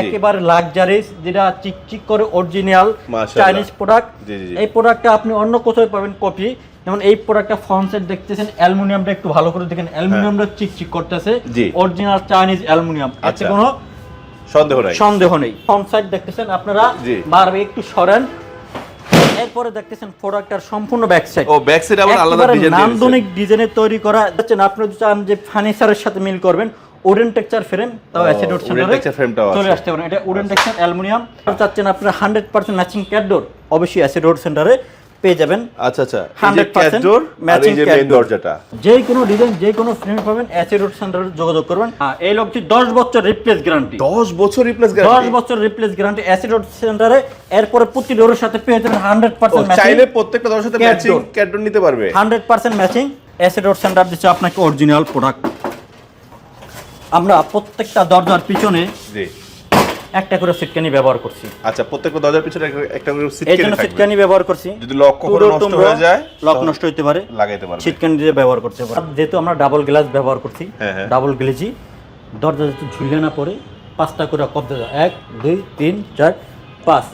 একেবারে লাক্সারিস যেটা চিকচিক করে অরিজিনাল চাইনিজ প্রোডাক্ট। এই প্রোডাক্টটা আপনি অন্য কোথাও পাবেন কপি যেমন এই প্রোডাক্টটা ফ্রন্ট সাইড দেখতেছেন অ্যালুমিনিয়ামটা একটু ভালো করে দেখেন অ্যালুমিনিয়ামটা চিকচিক করতেছে। অরিজিনাল চাইনিজ অ্যালুমিনিয়াম আচ্ছা। কোনো সন্দেহ নাই। সন্দেহ নেই। ফ্রন্ট সাইড দেখতেছেন আপনারা বারবার একটু সরেন। এরপরে দেখতেছেন প্রোডাক্টের সম্পূর্ণ ব্যাক সাইড ও ব্যাক সাইড আবার আলাদা ডিজাইন নান্দনিক ডিজাইনের তৈরি করা। যাচ্ছেন আপনি যদি চান যে ফার্নিচারের সাথে মিল করবেন উডেন টেক্সচার ফ্রেম তাও অ্যাসিড চলে আছে। আসতে পারেন এটা উডেন টেক্সচার অ্যালুমিনিয়াম। চাচ্ছেন আপনারা হান্ড্রেড পার্সেন্ট ম্যাচিং ক্যাডোর অবশ্যই অ্যাসিড রোড সেন্টারে পেয়ে যাবেন। আচ্ছা আচ্ছা। 100% ডোর matching যে মেইন দরজাটা যে কোনো ডিজাইন যে কোনো ফ্রেম পাবেন অ্যাসিড রোড সেন্টারে যোগাযোগ করবেন। এই লোকটি দশ বছর রিপ্লেস গ্যারান্টি 10 বছর রিপ্লেস দশ বছর রিপ্লেস গ্যারান্টি অ্যাসিড রোড সেন্টারে এরপরে প্রতি ডোরের সাথে পেয়ে যাবেন হান্ড্রেড পার্সেন্ট চাইলে প্রত্যেকটা দরজার সাথে ম্যাচিং ক্যাট নিতে পারবে। হান্ড্রেড পার্সেন্ট ম্যাচিং অ্যাসিড রোড সেন্টার দিচ্ছে আপনাকে অরিজিনাল প্রোডাক্ট আমরা প্রত্যেকটা দরজার পিছনে জি। একটা করে সিটকানি ব্যবহার করছি। আচ্ছা প্রত্যেকটা দরজার পিছনে একটা- করে সিট এই জন্য সিটকানি ব্যবহার করছি। যদি লক কখনো নষ্ট হয়ে যায়, লক নষ্ট হতে পারে। লাগাইতে পারবে। সিটকানি দিয়ে ব্যবহার করতে পারে যেহেতু আমরা ডাবল গ্লাস ব্যবহার করছি হ্যাঁ, হ্যাঁ। ডাবল গ্লেজি দরজা যাতে ঝুলে না পড়ে পাঁচটা করে কবজা এক দুই তিন চার পাঁচ।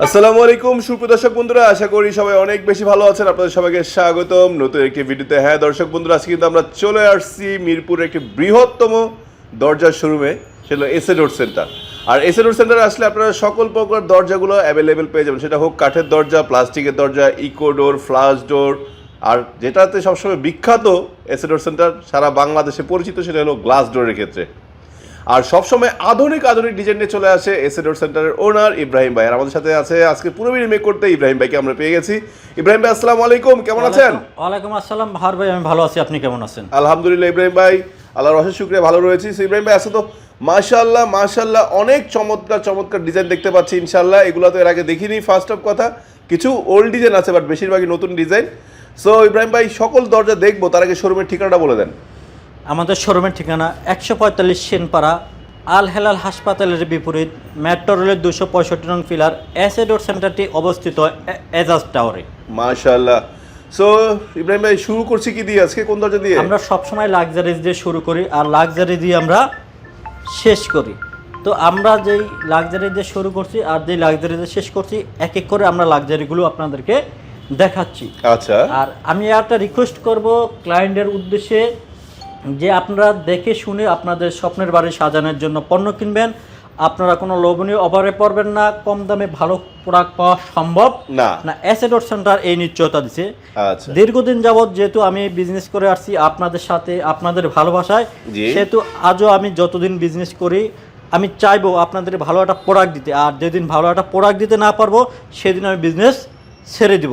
আসসালামু আলাইকুম সুপ্রদর্শক বন্ধুরা আশা করি সবাই অনেক বেশি ভালো আছেন। আপনাদের সবাইকে স্বাগতম। নতুন একটি ভিডিওতে। হ্যাঁ দর্শক বন্ধুরা আজকে কিন্তু আমরা চলে আসছি মিরপুরের একটি বৃহত্তম দরজার শোরুমে সেটা এসএ রোড সেন্টার আর এসএ রোড সেন্টারে আসলে আপনারা সকল প্রকার দরজাগুলো অ্যাভেলেবেল পেয়ে যাবেন। সেটা হোক কাঠের দরজা প্লাস্টিকের দরজা ইকো ডোর ফ্লাশ ডোর আর যেটাতে সবসময় বিখ্যাত এসএ রোড সেন্টার সারা বাংলাদেশে পরিচিত সেটা হলো গ্লাস ডোরের ক্ষেত্রে। আর সবসময় আধুনিক আধুনিক ডিজাইন নিয়ে চলে আসে এসএ ডোর সেন্টারের ওনার ইব্রাহিম ভাই। আর আমাদের সাথে আছে আজকে পুরো মেক করতে ইব্রাহিম ভাইকে আমরা পেয়ে গেছি। ইব্রাহিম ভাই আসসালামু আলাইকুম। কেমন আছেন? ওয়ালাইকুম আসসালাম। ভার ভাই আমি ভালো আছি। আপনি কেমন আছেন? আলহামদুলিল্লাহ ইব্রাহিম ভাই। আল্লাহর অশেষ শুক্রিয়া ভালো রয়েছি। So, ইব্রাহিম ভাই আসলে তো? মাশাল্লাহ মাশাল্লাহ অনেক চমৎকার চমৎকার ডিজাইন দেখতে পাচ্ছি ইনশাল্লাহ এগুলো তো এর আগে দেখিনি ফার্স্ট অফ কথা। কিছু ওল্ড ডিজাইন আছে বাট বেশিরভাগই নতুন ডিজাইন সো ইব্রাহিম ভাই সকল দরজা দেখব তার আগে শোরুমের ঠিকানাটা বলে দেন। আমাদের শোরুমের ঠিকানা একশো পঁয়তাল্লিশ সেনপাড়া আল হেলাল হাসপাতালের বিপরীত মেট্রো রেলের দুশো পঁয়ষট্টি নং ফিলার অ্যাসেডোর সেন্টারটি অবস্থিত এজাজ টাওয়ারে। মাশাল্লাহ সো ইব্রাহিম ভাই শুরু করছি কি দিয়ে আজকে? কোন দরজা দিয়ে? আমরা সবসময় লাক্সারিজ দিয়ে শুরু করি আর লাক্সারি দিয়ে আমরা শেষ করি। তো আমরা যেই লাক্সারি দিয়ে শুরু করছি আর যেই লাক্সারি দিয়ে শেষ করছি এক এক করে আমরা লাক্সারিগুলো আপনাদেরকে দেখাচ্ছি। আচ্ছা। আর আমি একটা রিকোয়েস্ট করব ক্লায়েন্টের উদ্দেশ্যে যে আপনারা দেখে শুনে আপনাদের স্বপ্নের বাড়ি সাজানোর জন্য পণ্য কিনবেন আপনারা কোনো লোভনীয় অফারে পড়বেন না কম দামে ভালো প্রোডাক্ট পাওয়া সম্ভব। না। না অ্যাসেডোর সেন্টার এই নিশ্চয়তা দিছে। আচ্ছা। দীর্ঘদিন যাবৎ যেহেতু আমি বিজনেস করে আসছি আপনাদের সাথে আপনাদের ভালোবাসায় সেহেতু আজও আমি যতদিন বিজনেস করি আমি চাইব আপনাদের ভালো একটা প্রোডাক্ট দিতে। আর যেদিন ভালো একটা প্রোডাক্ট দিতে না পারব সেদিন আমি বিজনেস ছেড়ে দিব।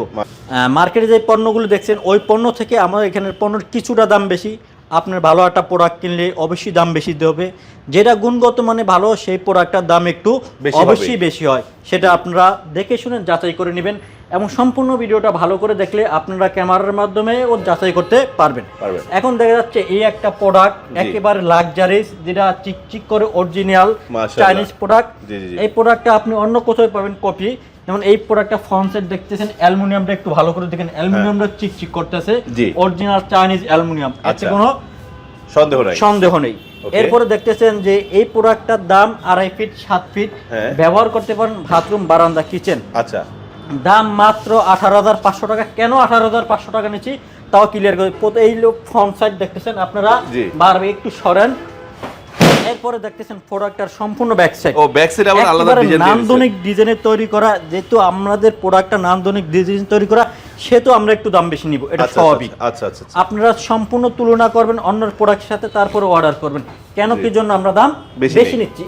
মার্কেটে যে পণ্যগুলো দেখছেন ওই পণ্য থেকে আমাদের এখানের পণ্যের কিছুটা দাম বেশি। আপনার ভালো একটা প্রোডাক্ট কিনলে অবশ্যই দাম বেশি দিতে হবে। যেটা গুণগত মানে ভালো সেই প্রোডাক্টটার দাম একটু বেশি অবশ্যই বেশি হয়। সেটা আপনারা দেখে শুনে যাচাই করে নেবেন। এবং সম্পূর্ণ ভিডিওটা ভালো করে দেখলে আপনারা ক্যামেরার মাধ্যমে ও যাচাই করতে পারবেন। এখন দেখা যাচ্ছে এই একটা প্রোডাক্ট একেবারে লাক্সারিস যেটা চিকচিক করে অরিজিনাল চাইনিজ প্রোডাক্ট। এই প্রোডাক্টটা আপনি অন্য কোথাও পাবেন কপি যেমন এই প্রোডাক্টটা ফ্রন্ট সাইড দেখতেছেন অ্যালুমিনিয়ামটা একটু ভালো করে দেখেন। অ্যালুমিনিয়ামটা চিকচিক করতেছে। অরিজিনাল চাইনিজ অ্যালুমিনিয়াম আচ্ছা। কোনো সন্দেহ নাই। সন্দেহ নেই। এরপরে দেখতেছেন যে এই প্রোডাক্টটার দাম আড়াই ফিট সাত ফিট হ্যাঁ। ব্যবহার করতে পারেন বাথরুম বারান্দা কিচেন আচ্ছা। দাম মাত্র আঠারো হাজার পাঁচশো টাকা। কেন আঠারো হাজার পাঁচশো টাকা নিচ্ছি? তাও ক্লিয়ার করে এই লোক ফ্রন্ট সাইড দেখতেছেন আপনারা? জি। বারবার একটু সরেন। এরপরে দেখতেছেন প্রোডাক্টটার সম্পূর্ণ ব্যাক সাইড ও ব্যাক সাইড আবার আলাদা ডিজাইন নান্দনিক ডিজাইনের তৈরি করা যেহেতু আমাদের প্রোডাক্টটা নান্দনিক ডিজাইন তৈরি করা সেহেতু আমরা একটু দাম বেশি নিব। এটা স্বাভাবিক। আচ্ছা আচ্ছা আচ্ছা আপনারা সম্পূর্ণ তুলনা করবেন অন্য প্রোডাক্টের সাথে তারপরে অর্ডার করবেন। কেন কি জন্য আমরা দাম বেশি বেশি নিচ্ছি?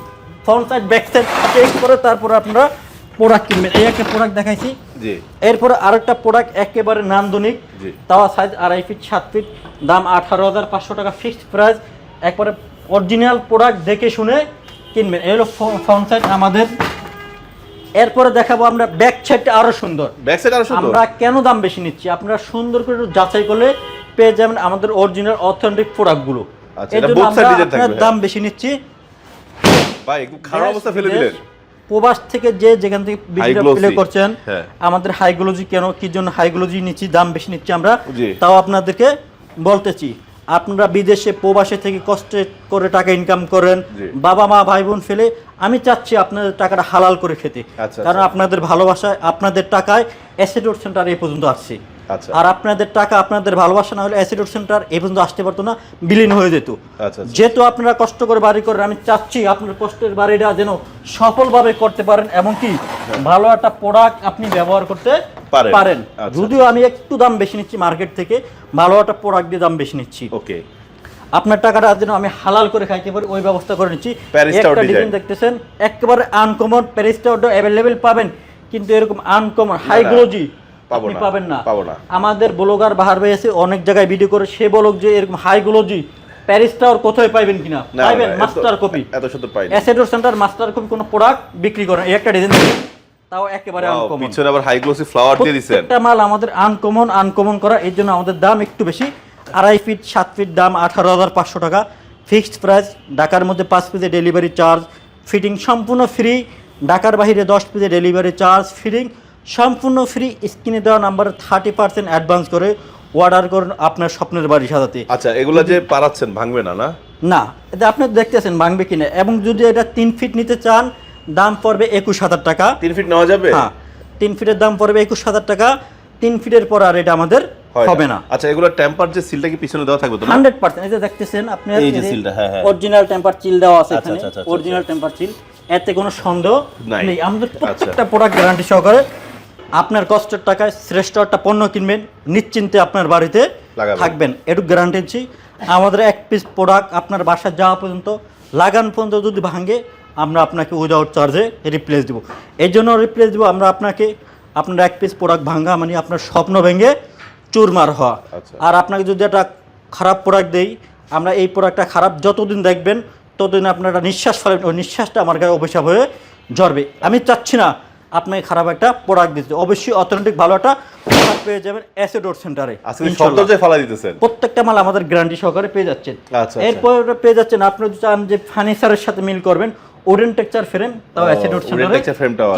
Front side back side check করে তারপরে আপনারা প্রোডাক্ট কিনবেন। এই একটা প্রোডাক্ট দেখাইছি। জি। এরপরে আরেকটা প্রোডাক্ট একেবারে নান্দনিক। তাওয়া সাইজ আড়াই ফিট সাত ফিট দাম আঠারো হাজার পাঁচশো টাকা ফিক্সড প্রাইস একবারে অরিজিনাল প্রোডাক্ট দেখে শুনে কিনবেন। এই হলো ফ্রন্ট সাইড আমাদের। এরপরে দেখাবো আমরা ব্যাক সাইডটা আরও সুন্দর। ব্যাক সাইড আরও সুন্দর? আমরা কেন দাম বেশি নিচ্ছি? আপনারা সুন্দর করে যাচাই করলে পেয়ে যাবেন আমাদের অরিজিনাল অথেন্টিক প্রোডাক্টগুলো আচ্ছা, এটা থাকবে, দাম বেশি নিচ্ছি। ভাই একদম খারাপ অবস্থা ফেলে দিলেন। প্রবাস থেকে যে যেখান থেকে প্লে করছেন হ্যাঁ। আমাদের হাইগুলোজি কেন কি জন্য হাইগুলোজি নিচ্ছি দাম বেশি নিচ্ছি আমরা তাও আপনাদেরকে বলতেছি। আপনারা বিদেশে প্রবাসে থেকে কষ্ট করে টাকা ইনকাম করেন বাবা মা ভাই বোন ফেলে আমি চাচ্ছি আপনাদের টাকাটা হালাল করে খেতে। আচ্ছা, কারণ আচ্ছা। আপনাদের ভালোবাসায় আপনাদের টাকায় অ্যাসিডোর সেন্টার এই পর্যন্ত আসছি। আর আপনাদের টাকা আপনাদের ভালোবাসা না হলে অ্যাসিডোর সেন্টার এই পর্যন্ত আসতে পারতো না বিলীন হয়ে যেত। আচ্ছা আচ্ছা। যেহেতু আপনারা কষ্ট করে বাড়ি করেন আমি চাচ্ছি আপনার কষ্টের বাড়িটা যেন সফলভাবে করতে পারেন এবং কি ভালো একটা প্রোডাক্ট আপনি ব্যবহার করতে পারেন। আচ্ছা, যদিও আমি একটু দাম বেশি নিচ্ছি মার্কেট থেকে ভালো একটা প্রোডাক্ট দিয়ে দাম বেশি নিচ্ছি। ওকে। আপনার টাকাটা যেন আমি হালাল করে খাইতে পারি ওই ব্যবস্থা করে নিচ্ছি। একটা ডিজাইন দেখতেছেন একেবারে আনকমন প্যারিসটাওটা অ্যাভেলেবেল পাবেন। কিন্তু এরকম আনকমন হাই না, গ্লোজি পাবো আপনি না, পাবেন না। পাবো না। আমাদের ব্লগার বাহার ভাই আছে অনেক জায়গায় ভিডিও করে সে বলক যে এরকম হাই গ্লোজি প্যারিস কোথায় পাইবেন কিনা? পাইবেন মাস্টার কপি এত সুন্দর পাই অ্যাসেডোর সেন্টার মাস্টার কপি কোনো প্রোডাক্ট বিক্রি করেন এই একটা ডিজাইন তাও একেবারে আনকমন পিছনে আবার হাই গ্লোসি ফ্লাওয়ার দিয়ে দিছেন। প্রত্যেকটা মাল আমাদের আনকমন আনকমন করা। এর জন্য আমাদের দাম একটু বেশি। আড়াই ফিট সাত ফিট দাম আঠারো হাজার পাঁচশো টাকা। ফিক্সড প্রাইস ঢাকার মধ্যে পাঁচ পিসে ডেলিভারি চার্জ ফিটিং সম্পূর্ণ ফ্রি ঢাকার বাইরে দশ পিসে ডেলিভারি চার্জ ফিটিং সম্পূর্ণ ফ্রি স্ক্রিনে দেওয়া নাম্বারে থার্টি পার্সেন্ট অ্যাডভান্স করে অর্ডার করুন আপনার স্বপ্নের বাড়ি সাজাতে। আচ্ছা এগুলা যে পারাচ্ছেন ভাঙবে না না? না এটা আপনি দেখতেছেন ভাঙবে কিনা। এবং যদি এটা তিন ফিট নিতে চান দাম পড়বে একুশ হাজার টাকা। তিন ফিট নেওয়া যাবে? হ্যাঁ তিন ফিটের দাম পড়বে একুশ হাজার টাকা। তিন ফিটের পর আর এটা আমাদের হবে না। আচ্ছা এগুলো টেম্পার যে সিলটা কি পিছনে দেওয়া থাকবে তো এই যে দেখতেছেন আপনি এই যে সিলটা, হ্যাঁ, হ্যাঁ। অরিজিনাল টেম্পার চিল দেওয়া আছে আচ্ছা, এখানে। অরিজিনাল টেম্পার চিল এতে কোনো সন্দেহ নাই। নেই। আমাদের আচ্ছা। প্রত্যেকটা প্রোডাক্ট গ্যারান্টি সহকারে আপনার কষ্টের টাকায় শ্রেষ্ঠ একটা পণ্য কিনবেন নিশ্চিন্তে আপনার বাড়িতে থাকবেন। এটুকু গ্যারান্টি আমাদের এক পিস প্রোডাক্ট আপনার বাসায় যাওয়া পর্যন্ত লাগান পর্যন্ত যদি ভাঙে আমরা আপনাকে উইদাউট চার্জে রিপ্লেস দেবো। এই জন্য রিপ্লেস দেবো আমরা আপনাকে আপনার এক পিস প্রোডাক্ট ভাঙা মানে আপনার স্বপ্ন ভেঙে চুরমার হওয়া। আচ্ছা। আর আপনাকে যদি একটা খারাপ প্রোডাক্ট দেই আমরা এই প্রোডাক্টটা খারাপ যতদিন দেখবেন ততদিন আপনার একটা নিঃশ্বাস ফেলেন ওই নিঃশ্বাসটা আমার গায়ে অভিশাপ হয়ে ঝরবে। আমি চাচ্ছি না আপনাকে খারাপ একটা প্রোডাক্ট দিতে অবশ্যই অথেন্টিক ভালো একটা প্রোডাক্ট পেয়ে যাবেন অ্যাসিডোর সেন্টারে দিতেছেন। প্রত্যেকটা মাল আমাদের গ্যারান্টি সহকারে পেয়ে যাচ্ছেন। আচ্ছা, আচ্ছা। এরপর পেয়ে যাচ্ছেন আপনি যদি চান যে ফার্নিচারের সাথে মিল করবেন উডেন টেক্সচার ফ্রেম তাও অ্যাসিডোর সেন্টারে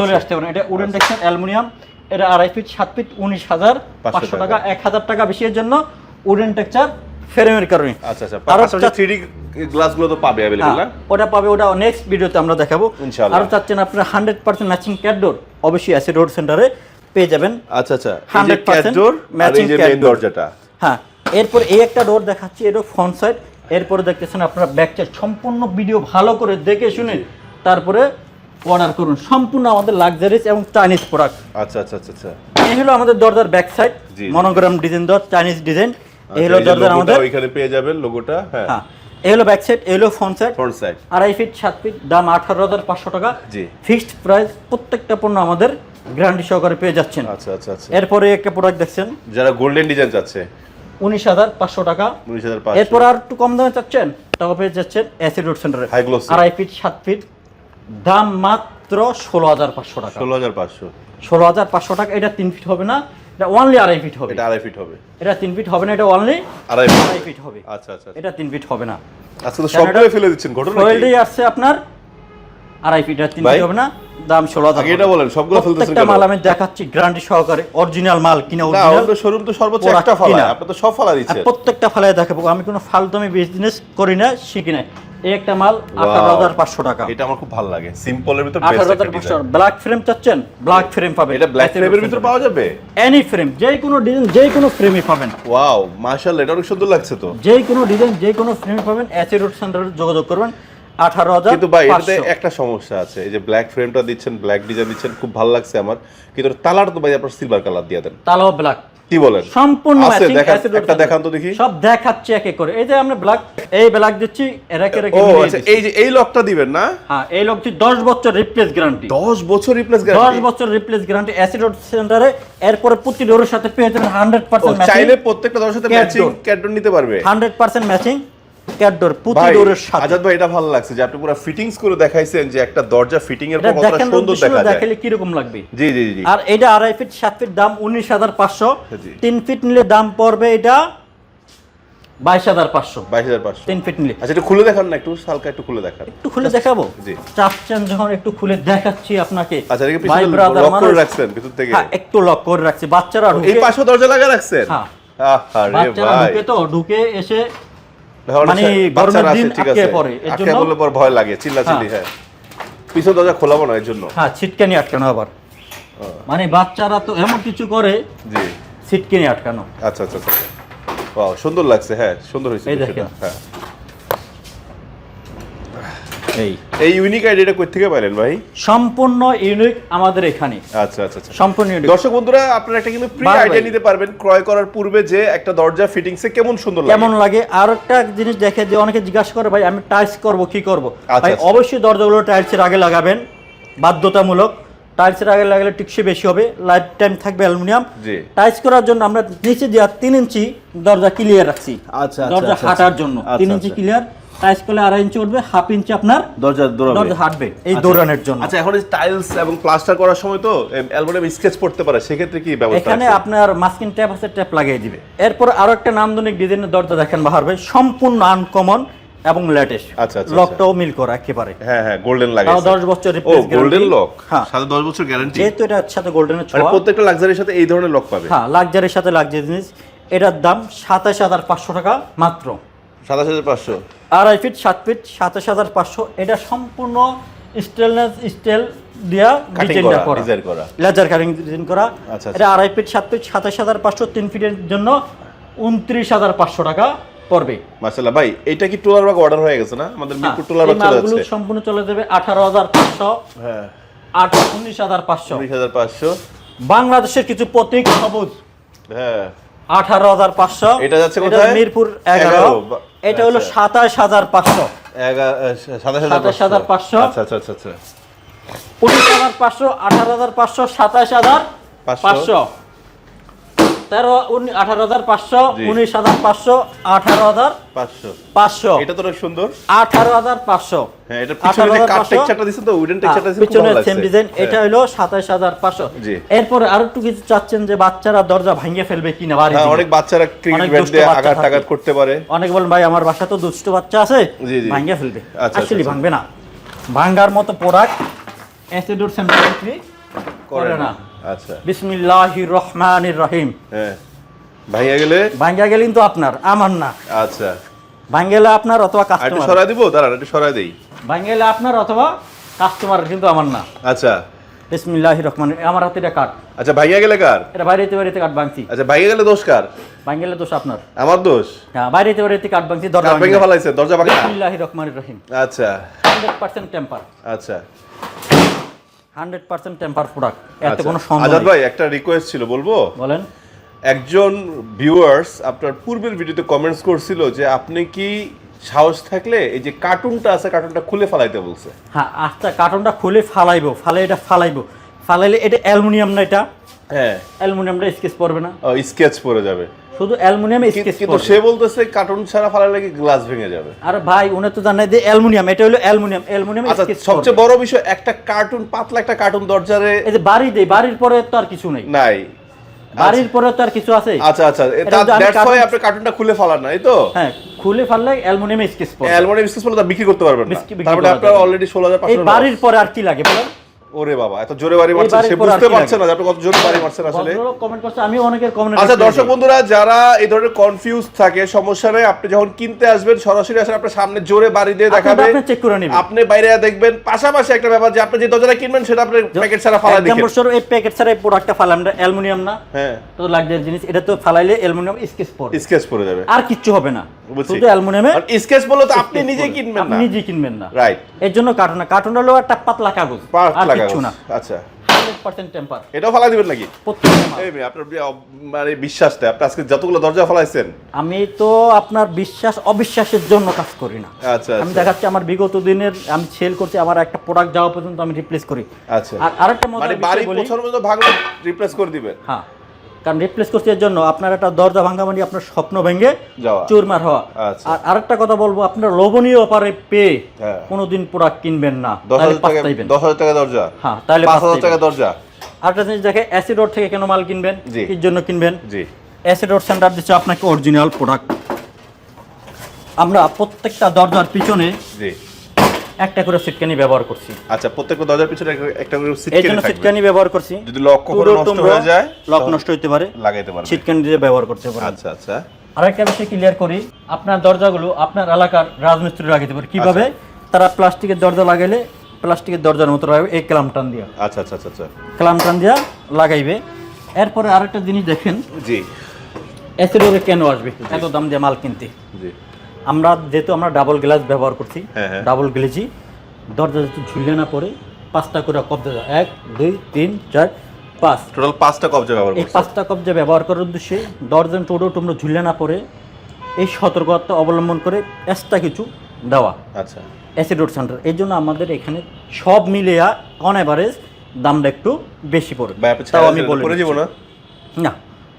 চলে আসতে পারেন। এটা উডেন টেক্সচার অ্যালুমিনিয়াম এটা আড়াই ফিট সাত ফিট উনিশ হাজার পাঁচশো টাকা। টাকা। এক হাজার টাকা বেশি এর জন্য উডেন টেক্সচার ফ্রেমের কারণে। হ্যাঁ, ওটা পাবে ওটা নেক্সট ভিডিওতে আমরা দেখাবো। ইনশাআল্লাহ। আর চাচ্ছেন আপনার 100% ম্যাচিং ক্যাডোর অবশ্যই আছে রোড সেন্টারে পেয়ে যাবেন। আচ্ছা আচ্ছা। 100% দরজাটা। হ্যাঁ এরপর এই একটা ডোর দেখাচ্ছি এটা ফ্রন্ট সাইড এরপরে দেখতেছেন আপনারা ব্যাক সাইড সম্পূর্ণ ভিডিও ভালো করে দেখে শুনে তারপরে অর্ডার করুন। সম্পূর্ণ আমাদের লাক্সারিজ এবং চাইনিজ প্রোডাক্ট আচ্ছা আচ্ছা আচ্ছা এই হলো আমাদের দরজার ব্যাক সাইড মনোগ্রাম ডিজাইন দর চাইনিজ ডিজাইন এই হলো আচ্ছা, এই লোগোটা আমাদের ওইখানে পেয়ে যাবেন লোগোটা হ্যাঁ। এই হলো ব্যাক সাইড এই হলো ফ্রন্ট সাইড ফ্রন্ট সাইড আড়াই ফিট সাত ফিট দাম আঠারো হাজার পাঁচশো টাকা। জি। ফিক্সড প্রাইস প্রত্যেকটা পণ্য আমাদের গ্যারান্টি সহকারে পেয়ে যাচ্ছেন। আচ্ছা আচ্ছা আচ্ছা। এরপরে একটা প্রোডাক্ট দেখছেন। যারা গোল্ডেন ডিজাইন চাচ্ছে? উনিশ হাজার পাঁচশো টাকা। উনিশ হাজার এরপর আর একটু কম দামে চাচ্ছেন তাও পেয়ে যাচ্ছেন অ্যাসিড রোড সেন্টারে। আড়াই ফিট সাত ফিট দাম মাত্র ষোলো হাজার পাঁচশো টাকা। ষোলো হাজার পাঁচশো। ষোলো হাজার পাঁচশো টাকা এটা তিন ফিট হবে না। এটা অনলি আড়াই ফিট হবে। এটা আড়াই ফিট হবে। এটা তিন ফিট হবে না এটা অনলি আড়াই ফিট হবে। আচ্ছা আচ্ছা আচ্ছা। এটা তিন ফিট হবে না। আজকে তো সবগুলো ফেলে দিচ্ছেন ঘটনা আসছে আপনার আড়াই ফিট আর তিন ফিট হবে না দাম ষোলো হাজার এটা বলেন সবগুলো ফেলতেছেন প্রত্যেকটা কেন? মাল আমি দেখাচ্ছি গ্যারান্টি সহকারে অরিজিনাল মাল কিনা না অরিজিনাল আমাদের শোরুম তো সর্বোচ্চ একটা ফালা। আপনি তো সব ফালা দিচ্ছেন। প্রত্যেকটা ফালায় দেখাবো আমি কোনো ফালতুমি বিজনেস করি না শিখি না এই একটা মাল আঠারো হাজার পাঁচশো টাকা। এটা আমার খুব ভালো লাগে। সিম্পলের ভিতর আঠারো বেস্ট হাজার একটা পাঁচশো। ডিজাইন ব্ল্যাক ফ্রেম চাচ্ছেন? ব্ল্যাক ফ্রেম পাবেন। এটা ব্ল্যাক ফ্রেমের ভিতর পাওয়া যাবে? এনি ফ্রেম যে কোনো ডিজাইন যে কোনো ফ্রেমই পাবেন। ওয়াও মাশাআল্লাহ এটা অনেক সুন্দর লাগছে তো। যে কোনো ডিজাইন যে কোনো ফ্রেমই পাবেন। অ্যাসি রোড সেন্টারে যোগাযোগ করবেন। আঠারো হাজার কিন্তু ভাই এটাতে একটা সমস্যা আছে। এই যে ব্ল্যাক ফ্রেমটা দিচ্ছেন ব্ল্যাক ডিজাইন দিচ্ছেন খুব ভালো লাগছে আমার। কিন্তু তালাটা তো ভাই আপনার সিলভার কালার দিয়ে দেন। তালাও ব্ল্যাক কি বলেন? সম্পূর্ণ একটা দেখান তো দেখি। সব দেখাচ্ছি এক এক করে। এই যে আমরা ব্ল্যাক এই ব্ল্যাক দিচ্ছি এরাকে রেখে ও আচ্ছা এই যে এই লকটা দিবেন না? হ্যাঁ এই লোকটি দশ বছর রিপ্লেস গ্যারান্টি 10 বছর রিপ্লেস দশ গ্যারান্টি বছর রিপ্লেস গ্যারান্টি অ্যাসিড সেন্টারে এরপরে প্রতি ডোরের সাথে পেয়ে যাবেন হান্ড্রেড পার্সেন্ট চাইলে প্রত্যেকটা ডোরের সাথে ম্যাচিং door। নিতে পারবে। হান্ড্রেড পার্সেন্ট প্রতি ডোরের সাথে। আজাদ ভাই এটা ভালো লাগছে যে আপনি পুরো ফিটিংস করে দেখাইছেন যে একটা দরজা ফিটিং এর এটা পর কতটা সুন্দর দেখা যায়। দেখালে কীরকম লাগবে? জি জি জি আর এটা আড়াই ফিট ফিট দাম উনিশ হাজার পাঁচশো। জি। তিন ফিট নিলে দাম পড়বে এটা বাইশ হাজার পাঁচশো। বাইশ হাজার পাঁচশো। তিন ফিট নিলে। আচ্ছা একটু খুলে দেখান না একটু হালকা একটু খুলে দেখান। একটু খুলে দেখাবো? জি। চাচ্ছেন যখন একটু খুলে দেখাচ্ছি আপনাকে আচ্ছা এটাকে পিছনে লক করে রাখছেন ভিতর থেকে। হ্যাঁ একটু লক করে রাখছি বাচ্চারা এই ঢুকে পাশে দরজা লাগা রাখছেন? হ্যাঁ। আরে বাচ্চারা ভাই। ঢুকে তো ঢুকে এসে মানে গরমের দিন আটকে। পড়ে এর জন্য? পড়লে পর ভয় লাগে চিল্লাচিল্লি হ্যাঁ। পিছন দরজা খোলাবো না এর জন্য। হ্যাঁ ছিটকানি আটকানো আবার। মানে বাচ্চারা তো এমন কিছু করে জি। ছিটকানি আটকানো। আচ্ছা আচ্ছা আচ্ছা। সুন্দর লাগছে হ্যাঁ সুন্দর হয়েছে হ্যাঁ। এই। এই ইউনিক আইডিয়াটা কই থেকে পাইলেন ভাই? সম্পূর্ণ ইউনিক আমাদের এখানে। আচ্ছা আচ্ছা আচ্ছা। সম্পূর্ণ ইউনিক দর্শক বন্ধুরা আপনারা একটা কিন্তু প্রি আইডিয়া নিতে পারবেন ক্রয় করার পূর্বে যে একটা দরজা ফিটিংসে কেমন সুন্দর লাগে? কেমন লাগে? আর একটা জিনিস দেখে যে অনেকে জিজ্ঞাসা করে ভাই আমি টাইলস করব কি করব? আচ্ছা, ভাই আচ্ছা। অবশ্যই দরজাগুলো টাইলসের আগে লাগাবেন বাধ্যতামূলক। টাইলসের আগে লাগালে টিকসই বেশি হবে লাইফ টাইম থাকবে অ্যালুমিনিয়াম। টাইলস করার জন্য আমরা নিচে দেওয়া তিন ইঞ্চি দরজা ক্লিয়ার রাখছি। আচ্ছা, আচ্ছা, দরজা হাঁটার। জন্য। তিন ইঞ্চি। ক্লিয়ার টাইলস করলে আড়াই ইঞ্চি উঠবে হাফ ইঞ্চি আপনার দরজা দরজা হাঁটবে এই দৌড়ানোর জন্য। আচ্ছা এখন টাইলস এবং প্লাস্টার করার সময় তো অ্যালুমিনিয়াম স্কেচ পড়তে পারে সেক্ষেত্রে কি ব্যবস্থা এখানে আপনার মাস্কিন ট্যাপ আছে ট্যাপ লাগিয়ে দিবে। এরপর আরও একটা নান্দনিক ডিজাইনের দরজা দেখেন বাহার ভাই সম্পূর্ণ আনকমন এবং লেটেস্ট আচ্ছা, আচ্ছা, লকটাও মিল করা একেবারে। হ্যাঁ হ্যাঁ গোল্ডেন লাগে তাও 10 বছর ও replace গোল্ডেন লক হ্যাঁ। সাথে 10 বছর গ্যারান্টি যেহেতু এটার সাথে গোল্ডেনের মানে ছোঁয়া। প্রত্যেকটা লাক্সারির সাথে এই ধরনের লক পাবে? হ্যাঁ লাক্সারির সাথে লাক্সারি জিনিস। এটার দাম সাতাশ হাজার পাঁচশো টাকা মাত্র। সাতাশ হাজার পাঁচশো। আড়াই ফিট সাত ফিট সাতাশ হাজার পাঁচশো। এটা সম্পূর্ণ স্টেনলেস স্টিল দিয়া ডিজাইনটা করা করা। ডিজাইন করা। লেজার কাটিং ডিজাইন করা। আচ্ছা, এটা আড়াই ফিট সাত ফিট সাতাশ হাজার পাঁচশো তিন ফিটের জন্য উনত্রিশ হাজার পাঁচশো টাকা পড়বে। মাশাআল্লাহ ভাই এটা কি টোলার বাগ অর্ডার হয়ে গেছে না? আমাদের মিরপুর টোলার বাগ চলে যাচ্ছে সম্পূর্ণ চলে যাবে আঠারো হাজার পাঁচশো। হ্যাঁ। আট উনিশ হাজার পাঁচশো। উনিশ হাজার পাঁচশো। বাংলাদেশের কিছু প্রতীক সবুজ। হ্যাঁ। আঠারো হাজার পাঁচশো এটা যাচ্ছে কোথায়? মিরপুর এগারো এটা হলো আচ্ছা। সাতাশ হাজার পাঁচশো সাতাশ হাজার পাঁচশো। আচ্ছা আচ্ছা আচ্ছা আচ্ছা উনিশ হাজার পাঁচশো আঠারো হাজার পাঁচশো সাতাশ হাজার পাঁচশো। তেরো আঠারো হাজার পাঁচশো উনিশ হাজার পাঁচশো আঠারো হাজার পাঁচশো। পাঁচশো। এটা তো সুন্দর। আঠারো হাজার পাঁচশো। এরপরে আরও একটু কিছু চাচ্ছেন যে বাচ্চারা দরজা ভাঙিয়ে ফেলবে কিনা বাড়ি হ্যাঁ অনেক বাচ্চারা আঘাত করতে পারে। অনেক বলেন ভাই আমার বাসা তো দুষ্ট বাচ্চা আছে। জি। ফেলবে। আচ্ছা, আসলে আচ্ছা। ভাঙবে না। ভাঙ্গার মতো প্রোডাক্ট অ্যাসিডোর সেন্টার করে না। আচ্ছা। বিসমিল্লাহির রহমানির রহিম। হ্যাঁ। ভাইয়া গেলে? ভাঙ্গা গেলেন তো আপনার আমার না। আচ্ছা। ভাঙ্গেলে আপনার অথবা কাস্টমার সরাই দিব? দাঁড়ান একটু সরাই দেই। ভাঙ্গেলে আপনার অথবা কাস্টমার কিন্তু আমার না। আচ্ছা। বিসমিল্লাহির রহমান আমার হাতে এটা কাঠ আচ্ছা ভাইয়া গেলে কার? এটা বাইরেতে বাড়িতে কাঠ ভাঙছি। আচ্ছা ভাইয়া গেলে দোষ কার? ভাঙ্গেলে দোষ আপনার। আমার দোষ? হ্যাঁ বাইরেতে বাড়িতে কাঠ ভাঙছি দরজা ভেঙে ফেলাইছে দরজা ভাঙা বিসমিল্লাহির রহমানির রহিম। আচ্ছা। হান্ড্রেড পার্সেন্ট টেম্পার আচ্ছা। Hundred percent temper product. এতে আচ্ছা। কোনো আজাদ ভাই একটা রিকোয়েস্ট ছিল বলব? বলেন। একজন ভিউয়ার্স আপনার পূর্বের ভিডিওতে কমেন্টস করছিল যে আপনি কি সাহস থাকলে এই যে কার্টুনটা আছে কার্টুনটা খুলে ফেলাইতে বলছে? হ্যাঁ আচ্ছা কার্টনটা খুলে ফালাইবো ফালে এটা ফালাইবো। ফালাইলে এটা অ্যালুমিনিয়াম না এটা? হ্যাঁ। অ্যালুমিনিয়ামটা স্কেচ পড়বে না? স্কেচ পড়ে যাবে। শুধু অ্যালুমিনিয়াম স্কেচ কিন্তু সে বলতেছে কার্টুন ছাড়া কি গ্লাস ভেঙে যাবে? আর ভাই উনি তো যে অ্যালুমিনিয়াম এটা হলো অ্যালুমিনিয়াম অ্যালুমিনিয়াম আচ্ছা স্কেচ সবচেয়ে বড় বিষয় একটা কার্টুন পাতলা একটা কার্টুন দরজারে এই যে বাড়ি দেই বাড়ির পরে তো আর কিছু নেই। নাই। বাড়ির পরে তো আর কিছু আছে? আচ্ছা আচ্ছা দ্যাটস কার্টুন- আপনি কার্টুনটা খুলে ফেলান না এই তো? হ্যাঁ খুলে ফাললে অ্যালুমিনিয়াম স্কেচ পড়বে অ্যালমোনিয়াম স্কেচ বলে তা বিক্রি করতে পারবেন না। তারপরে আপনার অলরেডি ষোলো হাজার এই বাড়ির পরে আর কি লাগে বলেন? ওরে বাবা এত জোরে বাড়ি মারছেন সে বুঝতে পারছে না আপনি কত জোরে বাড়ি মারছেন আসলে। কমেন্ট করছে আমি অনেকের কমেন্ট আচ্ছা দর্শক বন্ধুরা যারা এই ধরনের কনফিউজ থাকে সমস্যা নেই আপনি যখন কিনতে আসবেন সরাসরি আপনার সামনে জোরে বাড়ি দিয়ে দেখাবে। আপনি চেক করে নেবেন। আপনি বাইরে দেখবেন পাশাপাশি একটা ব্যাপার যে আপনি যে দরজাটা কিনবেন সেটা আপনি প্যাকেট ছাড়া ফালা এক দেখেন নম্বর স্বরূপ এই প্যাকেট ছাড়া এই প্রোডাক্টটা ফালাম এটা অ্যালুমিনিয়াম না। হ্যাঁ। তো লাক্সারি জিনিস এটা তো ফালাইলে অ্যালুমিনিয়াম স্কেচ পড়বে স্কেচ পড়ে যাবে। আর কিচ্ছু হবে না। শুধু অ্যালুমিনিয়ামে স্কেচ তো আপনি নিজেই কিনবেন না। নিজে কিনবেন না। রাইট এর জন্য কার্টুন না। কার্টুন হলো একটা পাতলা কাগজ আর না। আচ্ছা। এটাও দিবেন নাকি? আপনার মানে বিশ্বাসটা আপনি আজকে যতগুলো দরজা ফলাইছেন। আমি তো আপনার বিশ্বাস অবিশ্বাসের জন্য কাজ করি না। আচ্ছা আমি আচ্ছা দেখাচ্ছি আমার বিগত দিনের আমি সেল করছি আমার একটা প্রোডাক্ট যাওয়া পর্যন্ত আমি রিপ্লেস করি। আচ্ছা। আর আরেকটা মানে বাড়ি ভাগলে রিপ্লেস করে দিবেন। হ্যাঁ। কারণ রিপ্লেস করছি এর জন্য আপনার একটা দরজা ভাঙা মানে আপনার স্বপ্ন ভেঙে চুরমার হওয়া। আচ্ছা। আর আরেকটা কথা বলব আপনার লোভনীয় অপারে পেয়ে হ্যাঁ। কোনোদিন প্রোডাক্ট কিনবেন না দশ তাহলে হাজার টাকা পাস্তাইবেন। দশ হাজার টাকা দরজা? হ্যাঁ তাহলে পাঁচ হাজার। টাকা দরজা? আরেকটা জিনিস দেখে অ্যাসিড রোড থেকে কেন মাল কিনবেন। কির জন্য কিনবেন? জি। অ্যাসিড রোড সেন্টার দিচ্ছে আপনাকে অরিজিনাল প্রোডাক্ট আমরা প্রত্যেকটা দরজার পিছনে জি। একটা করে সিটকানি ব্যবহার করছি। আচ্ছা প্রত্যেকটা দরজার পিছনে একটা- করে সিটকেনি থাকবে। সিটকানি ব্যবহার করছি। যদি লক কখনো নষ্ট হয়ে যায় লক নষ্ট হতে পারে। লাগাইতে পারবে। সিটকানি দিয়ে ব্যবহার করতে পারে আচ্ছা আচ্ছা। আরেকটা বিষয় ক্লিয়ার করি। আপনার দরজাগুলো আপনার এলাকার রাজমিস্ত্রি লাগাইতে পারে। কীভাবে? তারা প্লাস্টিকের দরজা লাগাইলে প্লাস্টিকের দরজার মতো লাগাবে এই ক্লাম টান দিয়া। আচ্ছা আচ্ছা আচ্ছা আচ্ছা। ক্লাম টান দিয়া লাগাইবে। এরপরে আরেকটা জিনিস দেখেন। জি। অ্যাসিডোরে কেন আসবে? এত দাম দিয়ে মাল কিনতে। জি। আমরা যেহেতু আমরা ডাবল গ্লাস ব্যবহার করছি হ্যাঁ, হ্যাঁ। ডাবল গ্লেজি দরজা যেহেতু ঝুলে না পড়ে পাঁচটা করে কবজা এক দুই তিন চার পাঁচ। টোটাল পাঁচটা কবজা ব্যবহার এই পাঁচটা কবজা ব্যবহার করার উদ্দেশ্যে দরজান টোটো টুমড়ো ঝুলে না পড়ে এই সতর্কতা অবলম্বন করে এক্সট্রা কিছু দেওয়া। আচ্ছা। অ্যাসিডোর সেন্টার এই জন্য আমাদের এখানে সব মিলিয়া অন অ্যাভারেজ দামটা একটু বেশি পড়ে ভাই আপনি তাও আমি বলে না।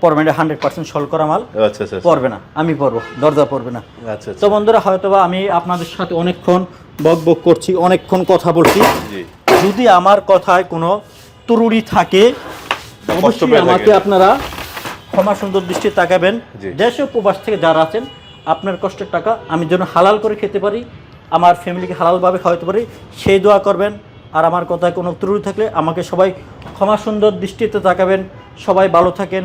পড়বে হান্ড্রেড পার্সেন্ট সল করা মাল আচ্ছা আচ্ছা আচ্ছা। পড়বে না আমি পড়ব দরজা পড়বে না। তো বন্ধুরা হয়তোবা আমি আপনাদের সাথে অনেকক্ষণ বক বক করছি অনেকক্ষণ কথা বলছি। যদি আমার কথায় কোনো ত্রুটি থাকে অবশ্যই আমাকে আপনারা ক্ষমা সুন্দর দৃষ্টি তাকাবেন। দেশ ও প্রবাস থেকে যারা আছেন আপনার কষ্টের টাকা আমি যেন হালাল করে খেতে পারি আমার ফ্যামিলিকে হালালভাবে খাওয়াতে পারি সেই দোয়া করবেন। আর আমার কথায় কোনো ত্রুটি থাকলে আমাকে সবাই ক্ষমা সুন্দর দৃষ্টিতে তাকাবেন। সবাই ভালো থাকেন।